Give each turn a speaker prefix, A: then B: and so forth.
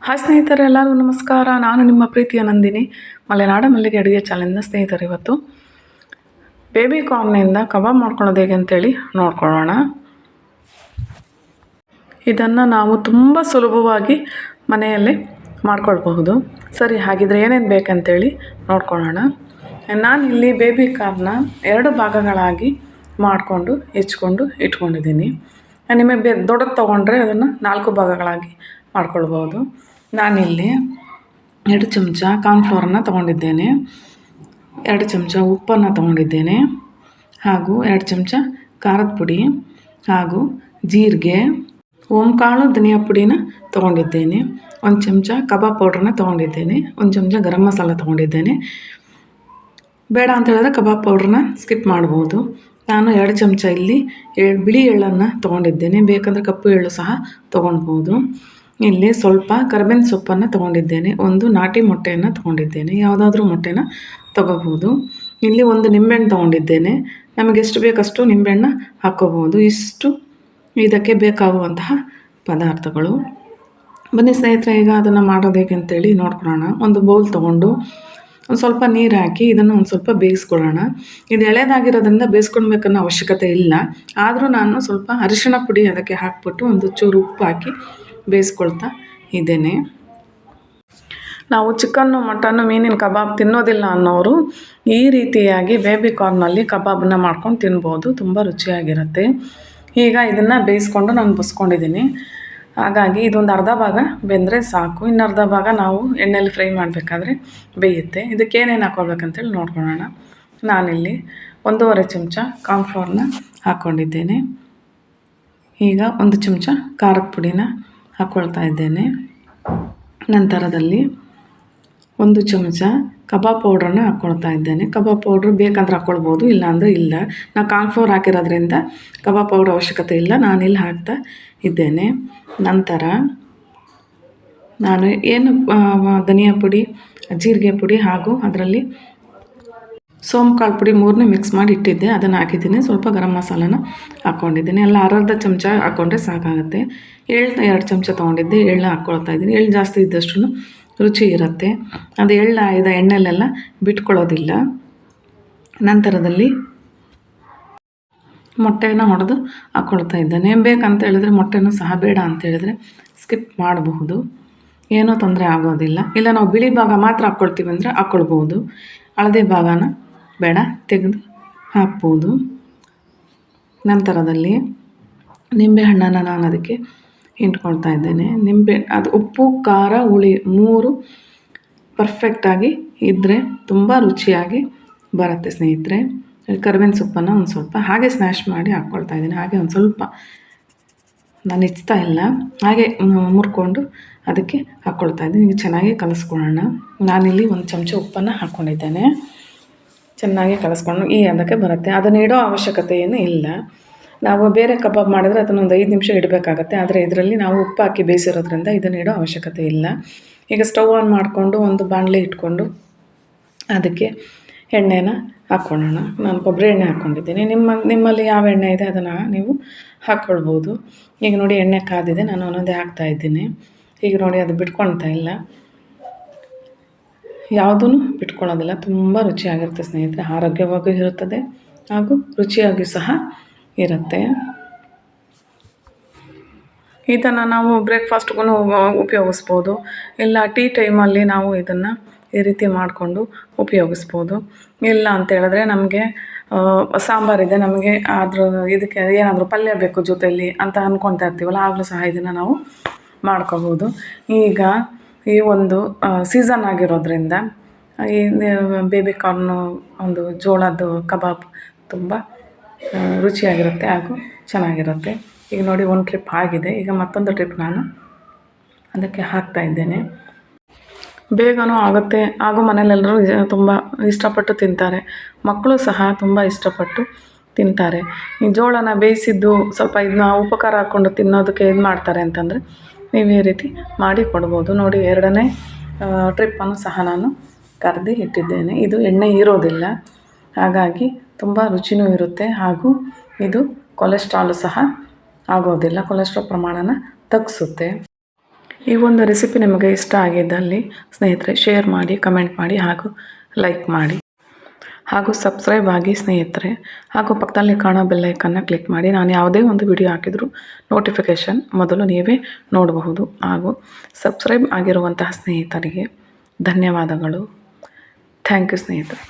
A: Hi ಸ್ನೇಹಿತರೆ, ಎಲ್ಲರಿಗೂ ನಮಸ್ಕಾರ. ನಾನು ನಿಮ್ಮ ಪ್ರೀತಿಯ ನಂದಿನಿ. ಮಲೆನಾಡ ಮಲ್ಲಿಗೆ ಅಡುಗೆ ಚಾಲೆಂಜ್ನ ಸ್ನೇಹಿತರು ಇವತ್ತು. ಬೇಬಿ ಕಾರ್ನಿಂದ ಕಬಾಬ್ ಮಾಡ್ಕೊಳ್ಳೋದು ಹೇಗೆ ಅಂತೇಳಿ ನೋಡ್ಕೊಳ್ಳೋಣ. ಇದನ್ನು ನಾವು ತುಂಬ ಸುಲಭವಾಗಿ ಮನೆಯಲ್ಲೇ ಮಾಡ್ಕೊಳ್ಬಹುದು. ಸರಿ, ಹಾಗಿದ್ರೆ ಏನೇನು ಬೇಕಂತೇಳಿ ನೋಡ್ಕೊಳ್ಳೋಣ. ಇಲ್ಲಿ ಬೇಬಿ ಕಾರ್ನ ಎರಡು ಭಾಗಗಳಾಗಿ ಮಾಡಿಕೊಂಡು, ಹೆಚ್ಕೊಂಡು, ಇಟ್ಕೊಂಡಿದ್ದೀನಿ. ನಿಮಗೆ ಬೇ ದೊಡ್ಡದು ತೊಗೊಂಡ್ರೆ ಅದನ್ನು ನಾಲ್ಕು ಭಾಗಗಳಾಗಿ ಮಾಡ್ಕೊಳ್ಬೋದು ನಾನಿಲ್ಲಿ ಎರಡು ಚಮಚ ಕಾರ್ನ್ಫ್ಲೋರನ್ನು ತೊಗೊಂಡಿದ್ದೇನೆ. ಎರಡು ಚಮಚ ಉಪ್ಪನ್ನು ತೊಗೊಂಡಿದ್ದೇನೆ. ಹಾಗೂ ಎರಡು ಚಮಚ ಖಾರದ ಪುಡಿ ಹಾಗೂ ಜೀರಿಗೆ, ಓಂಕಾಳು, ಧನಿಯಾ ಪುಡಿನ ತೊಗೊಂಡಿದ್ದೇನೆ. ಒಂದು ಚಮಚ ಕಬಾಬ್ ಪೌಡ್ರನ್ನ ತೊಗೊಂಡಿದ್ದೇನೆ. ಒಂದು ಚಮಚ ಗರಂ ಮಸಾಲ ತೊಗೊಂಡಿದ್ದೇನೆ. ಬೇಡ ಅಂತ ಹೇಳಿದ್ರೆ ಕಬಾಬ್ ಪೌಡ್ರನ್ನ ಸ್ಕಿಪ್ ಮಾಡ್ಬೋದು. ನಾನು ಎರಡು ಚಮಚ ಇಲ್ಲಿ ಬಿಳಿ ಎಳ್ಳನ್ನು ತೊಗೊಂಡಿದ್ದೇನೆ. ಬೇಕಂದರೆ ಕಪ್ಪು ಎಳ್ಳು ಸಹ ತೊಗೊಳ್ಬೋದು ಇಲ್ಲಿ ಸ್ವಲ್ಪ ಕರ್ಬೇವಿನ ಸೊಪ್ಪನ್ನು ತೊಗೊಂಡಿದ್ದೇನೆ. ಒಂದು ನಾಟಿ ಮೊಟ್ಟೆಯನ್ನು ತೊಗೊಂಡಿದ್ದೇನೆ. ಯಾವುದಾದ್ರೂ ಮೊಟ್ಟೆನ ತೊಗೋಬೋದು ಇಲ್ಲಿ ಒಂದು ನಿಂಬೆಹಣ್ಣು ತೊಗೊಂಡಿದ್ದೇನೆ. ನಮಗೆ ಎಷ್ಟು ಬೇಕಷ್ಟು ನಿಂಬೆಹಣ್ಣು ಹಾಕ್ಕೋಬೋದು ಇಷ್ಟು ಇದಕ್ಕೆ ಬೇಕಾಗುವಂತಹ ಪದಾರ್ಥಗಳು. ಬನ್ನಿ ಸ್ನೇಹಿತರೆ, ಈಗ ಅದನ್ನು ಮಾಡೋದು ಹೇಗೆ ಅಂತೇಳಿ ನೋಡ್ಕೊಳ್ಳೋಣ ಒಂದು ಬೌಲ್ ತೊಗೊಂಡು ಒಂದು ಸ್ವಲ್ಪ ನೀರು ಹಾಕಿ ಇದನ್ನು ಒಂದು ಸ್ವಲ್ಪ ಬೇಯಿಸ್ಕೊಳ್ಳೋಣ. ಇದು ಎಳೆದಾಗಿರೋದ್ರಿಂದ ಬೇಯಿಸ್ಕೊಳ್ಬೇಕನ್ನೋ ಅವಶ್ಯಕತೆ ಇಲ್ಲ. ಆದರೂ ನಾನು ಸ್ವಲ್ಪ ಅರಿಶಿಣ ಪುಡಿ ಅದಕ್ಕೆ ಹಾಕ್ಬಿಟ್ಟು ಒಂದು ಚೂರು ಉಪ್ಪು ಹಾಕಿ ಬೇಯಿಸ್ಕೊಳ್ತಾ ಇದ್ದೇನೆ. ನಾವು ಚಿಕನ್ನು, ಮಟನ್ನು, ಮೀನಿನ ಕಬಾಬ್ ತಿನ್ನೋದಿಲ್ಲ ಅನ್ನೋರು ಈ ರೀತಿಯಾಗಿ ಬೇಬಿ ಕಾರ್ನಲ್ಲಿ ಕಬಾಬನ್ನ ಮಾಡ್ಕೊಂಡು ತಿನ್ಬೋದು. ತುಂಬ ರುಚಿಯಾಗಿರುತ್ತೆ. ಈಗ ಇದನ್ನು ಬೇಯಿಸ್ಕೊಂಡು ನಾನು ಬಸ್ಕೊಂಡಿದ್ದೀನಿ. ಹಾಗಾಗಿ ಇದೊಂದು ಅರ್ಧ ಭಾಗ ಬೆಂದರೆ ಸಾಕು. ಇನ್ನು ಅರ್ಧ ಭಾಗ ನಾವು ಎಣ್ಣೆಯಲ್ಲಿ ಫ್ರೈ ಮಾಡಬೇಕಾದ್ರೆ ಬೇಯುತ್ತೆ. ಇದಕ್ಕೆ ಏನೇನು ಹಾಕ್ಕೊಳ್ಬೇಕಂತೇಳಿ ನೋಡ್ಕೊಳ್ಳೋಣ. ನಾನಿಲ್ಲಿ ಒಂದೂವರೆ ಚಮಚ ಕಾರ್ನ್ಫ್ಲೋರ್ನ ಹಾಕ್ಕೊಂಡಿದ್ದೇನೆ. ಈಗ ಒಂದು ಚಮಚ ಖಾರದ ಪುಡಿನ ಹಾಕ್ಕೊಳ್ತಾ ಇದ್ದೇನೆ. ನಂತರದಲ್ಲಿ ಒಂದು ಚಮಚ ಕಬಾಬ್ ಪೌಡ್ರನ್ನ ಹಾಕ್ಕೊಳ್ತಾ ಇದ್ದೇನೆ. ಕಬಾಬ್ ಪೌಡ್ರ್ ಬೇಕಂದ್ರೆ ಹಾಕ್ಕೊಳ್ಬೋದು, ಇಲ್ಲಾಂದರೆ ಇಲ್ಲ. ನಾವು ಕಾರ್ನ್ಫ್ಲೋರ್ ಹಾಕಿರೋದ್ರಿಂದ ಕಬಾಬ್ ಪೌಡ್ರ್ ಅವಶ್ಯಕತೆ ಇಲ್ಲ. ನಾನು ಇಲ್ಲಿ ಹಾಕ್ತಾ ಇದ್ದೇನೆ. ನಂತರ ನಾನು ಏನು ಧನಿಯಾ ಪುಡಿ, ಜೀರಿಗೆ ಪುಡಿ ಹಾಗೂ ಅದರಲ್ಲಿ ಸೋಂಕಾಳು ಪುಡಿ ಮೂರನೇ ಮಿಕ್ಸ್ ಮಾಡಿ ಇಟ್ಟಿದ್ದೆ. ಅದನ್ನು ಹಾಕಿದ್ದೀನಿ. ಸ್ವಲ್ಪ ಗರಂ ಮಸಾಲನ ಹಾಕ್ಕೊಂಡಿದ್ದೀನಿ. ಎಲ್ಲ ಅರ್ಧ ಚಮಚ ಹಾಕ್ಕೊಂಡ್ರೆ ಸಾಕಾಗುತ್ತೆ. ಎಳ್ಳು ಎರಡು ಚಮಚ ತೊಗೊಂಡಿದ್ದೆ. ಎಳ್ಳು ಹಾಕ್ಕೊಳ್ತಾ ಇದ್ದೀನಿ. ಎಳ್ಳು ಜಾಸ್ತಿ ಇದ್ದಷ್ಟು ರುಚಿ ಇರುತ್ತೆ. ಅದು ಎಳ್ಳಾಯ್ದ ಎಣ್ಣೆಲೆಲ್ಲ ಬಿಟ್ಕೊಳ್ಳೋದಿಲ್ಲ. ನಂತರದಲ್ಲಿ ಮೊಟ್ಟೆನ ಹೊಡೆದು ಹಾಕ್ಕೊಳ್ತಾ ಇದ್ದೇನೆ. ಬೇಕಂತ ಹೇಳಿದ್ರೆ ಮೊಟ್ಟೆನೂ ಸಹ ಬೇಡ ಅಂತ ಹೇಳಿದ್ರೆ ಸ್ಕಿಪ್ ಮಾಡಬಹುದು. ಏನೂ ತೊಂದರೆ ಆಗೋದಿಲ್ಲ. ಇಲ್ಲ, ನಾವು ಬಿಳಿ ಭಾಗ ಮಾತ್ರ ಹಾಕ್ಕೊಳ್ತೀವಿ ಅಂದರೆ ಹಾಕ್ಕೊಳ್ಬೋದು ಹಳದಿ ಭಾಗನ ಬೇಡ, ತೆಗೆದು ಹಾಕ್ಬೋದು. ನಂತರದಲ್ಲಿ ನಿಂಬೆಹಣ್ಣನ್ನು ನಾನು ಅದಕ್ಕೆ ಹಿಂಡ್ಕೊಳ್ತಾ ಇದ್ದೇನೆ. ನಿಂಬೆ, ಅದು ಉಪ್ಪು, ಖಾರ, ಹುಳಿ ಮೂರು ಪರ್ಫೆಕ್ಟಾಗಿ ಇದ್ದರೆ ತುಂಬ ರುಚಿಯಾಗಿ ಬರುತ್ತೆ ಸ್ನೇಹಿತರೆ. ಕರ್ಬೇವಿನ ಸೊಪ್ಪನ್ನು ಒಂದು ಸ್ವಲ್ಪ ಹಾಗೆ ಸ್ನ್ಯಾಶ್ ಮಾಡಿ ಹಾಕ್ಕೊಳ್ತಾ ಇದ್ದೀನಿ. ಹಾಗೆ ಒಂದು ಸ್ವಲ್ಪ ನಾನು ಹೆಚ್ಚ್ತಾ ಇಲ್ಲ. ಹಾಗೆ ಮುರ್ಕೊಂಡು ಅದಕ್ಕೆ ಹಾಕ್ಕೊಳ್ತಾ ಇದ್ದೀನಿ. ಈಗ ಚೆನ್ನಾಗಿ ಕಲಿಸ್ಕೊಳ್ಳೋಣ. ನಾನಿಲ್ಲಿ ಒಂದು ಚಮಚ ಉಪ್ಪನ್ನು ಹಾಕ್ಕೊಂಡಿದ್ದೇನೆ ಚೆನ್ನಾಗಿ ಕಲಸ್ಕೊಂಡು ಈ ಅದಕ್ಕೆ ಬರುತ್ತೆ. ಅದನ್ನು ಇಡೋ ಅವಶ್ಯಕತೆ ಏನು ಇಲ್ಲ. ನಾವು ಬೇರೆ ಕಬಾಬ್ ಮಾಡಿದರೆ ಅದನ್ನೊಂದು ಐದು ನಿಮಿಷ ಇಡಬೇಕಾಗತ್ತೆ. ಆದರೆ ಇದರಲ್ಲಿ ನಾವು ಉಪ್ಪು ಹಾಕಿ ಬೇಯಿಸಿರೋದ್ರಿಂದ ಇದನ್ನು ಇಡೋ ಅವಶ್ಯಕತೆ ಇಲ್ಲ. ಈಗ ಸ್ಟವ್ ಆನ್ ಮಾಡಿಕೊಂಡು ಒಂದು ಬಾಣಲೆ ಇಟ್ಕೊಂಡು ಅದಕ್ಕೆ ಎಣ್ಣೆನ ಹಾಕ್ಕೊಳ್ಳೋಣ ನಾನು ಕೊಬ್ಬರಿ ಎಣ್ಣೆ ಹಾಕ್ಕೊಂಡಿದ್ದೀನಿ ನಿಮ್ಮ, ನಿಮ್ಮಲ್ಲಿ ಯಾವ ಎಣ್ಣೆ ಇದೆ ಅದನ್ನು ನೀವು ಹಾಕ್ಕೊಳ್ಬೋದು ಈಗ ನೋಡಿ ಎಣ್ಣೆ ಕಾದಿದೆ. ನಾನು ಒಂದೊಂದೇ ಹಾಕ್ತಾಯಿದ್ದೀನಿ ಈಗ ನೋಡಿ ಅದು ಬಿಟ್ಕೊಳ್ತಾ ಇಲ್ಲ. ಯಾವುದೂ ಬಿಟ್ಕೊಳ್ಳೋದಿಲ್ಲ. ತುಂಬ ರುಚಿಯಾಗಿರುತ್ತೆ ಸ್ನೇಹಿತರೆ. ಆರೋಗ್ಯವಾಗೂ ಇರುತ್ತದೆ. ಹಾಗೂ ರುಚಿಯಾಗಿ ಸಹ ಇರುತ್ತೆ. ಇದನ್ನು ನಾವು ಬ್ರೇಕ್ಫಾಸ್ಟ್ಗೂ ಉಪಯೋಗಿಸ್ಬೋದು. ಇಲ್ಲ ಟೀ ಟೈಮಲ್ಲಿ ನಾವು ಇದನ್ನು ಈ ರೀತಿ ಮಾಡಿಕೊಂಡು ಉಪಯೋಗಿಸ್ಬೋದು. ಇಲ್ಲ ಅಂತೇಳಿದ್ರೆ ನಮಗೆ ಸಾಂಬಾರಿದೆ ನಮಗೆ ಅದ್ರ ಇದಕ್ಕೆ ಏನಾದರೂ ಪಲ್ಯ ಬೇಕು ಜೊತೆಯಲ್ಲಿ ಅಂತ ಅಂದ್ಕೊಳ್ತಾ ಇರ್ತೀವಲ್ಲ, ಆಗಲೂ ಸಹ ಇದನ್ನು ನಾವು ಮಾಡ್ಕೋಬೋದು. ಈಗ ಈ ಒಂದು ಸೀಸನ್ ಆಗಿರೋದ್ರಿಂದ ಈ ಬೇಬಿ ಕಾರ್ನು ಒಂದು ಜೋಳದ್ದು ಕಬಾಬ್ ತುಂಬ ರುಚಿಯಾಗಿರುತ್ತೆ ಹಾಗೂ ಚೆನ್ನಾಗಿರುತ್ತೆ. ಈಗ ನೋಡಿ ಒಂದು ಟ್ರಿಪ್ ಆಗಿದೆ. ಈಗ ಮತ್ತೊಂದು ಟ್ರಿಪ್ ನಾನು ಅದಕ್ಕೆ ಹಾಕ್ತಾ ಇದ್ದೇನೆ. ಬೇಗನೂ ಆಗುತ್ತೆ ಹಾಗೂ ಮನೇಲೆಲ್ಲರೂ ತುಂಬ ಇಷ್ಟಪಟ್ಟು ತಿಂತಾರೆ. ಮಕ್ಕಳು ಸಹ ತುಂಬ ಇಷ್ಟಪಟ್ಟು ತಿಂತಾರೆ. ಈ ಜೋಳನ ಬೇಯಿಸಿದ್ದು ಸ್ವಲ್ಪ ಇದನ್ನ ಉಪಕಾರ ಹಾಕ್ಕೊಂಡು ತಿನ್ನೋದಕ್ಕೆ ಇದು ಮಾಡ್ತಾರೆ ಅಂತಂದರೆ ನೀವು ಈ ರೀತಿ ಮಾಡಿ ಕೊಡ್ಬೋದು. ನೋಡಿ ಎರಡನೇ ಟ್ರಿಪ್ಪನ್ನು ಸಹ ನಾನು ಕರೆದು ಇಟ್ಟಿದ್ದೇನೆ. ಇದು ಎಣ್ಣೆ ಇರೋದಿಲ್ಲ ಹಾಗಾಗಿ ತುಂಬ ರುಚಿನೂ ಇರುತ್ತೆ ಹಾಗೂ ಇದು ಕೊಲೆಸ್ಟ್ರಾಲು ಸಹ ಆಗೋದಿಲ್ಲ. ಕೊಲೆಸ್ಟ್ರಾಲ್ ಪ್ರಮಾಣನ ತಗ್ಗಿಸುತ್ತೆ ಈ ಒಂದು ರೆಸಿಪಿ ನಿಮಗೆ ಇಷ್ಟ ಆಗಿದ್ದಲ್ಲಿ ಸ್ನೇಹಿತರೆ, ಶೇರ್ ಮಾಡಿ, ಕಮೆಂಟ್ ಮಾಡಿ ಹಾಗೂ ಲೈಕ್ ಮಾಡಿ. ಹಾಗೂ ಸಬ್ಸ್ಕ್ರೈಬ್ ಆಗಿ ಸ್ನೇಹಿತರೆ, ಹಾಗೂ ಪಕ್ಕದಲ್ಲಿ ಕಾಣೋ ಬೆಲ್ಲೈಕನ್ನು ಕ್ಲಿಕ್ ಮಾಡಿ. ನಾನು ಯಾವುದೇ ಒಂದು ವಿಡಿಯೋ ಹಾಕಿದರೂ ನೋಟಿಫಿಕೇಷನ್ ಮೊದಲು ನೀವೇ ನೋಡಬಹುದು. ಹಾಗೂ ಸಬ್ಸ್ಕ್ರೈಬ್ ಆಗಿರುವಂತಹ ಸ್ನೇಹಿತರಿಗೆ ಧನ್ಯವಾದಗಳು. ಥ್ಯಾಂಕ್ ಯು ಸ್ನೇಹಿತರೆ.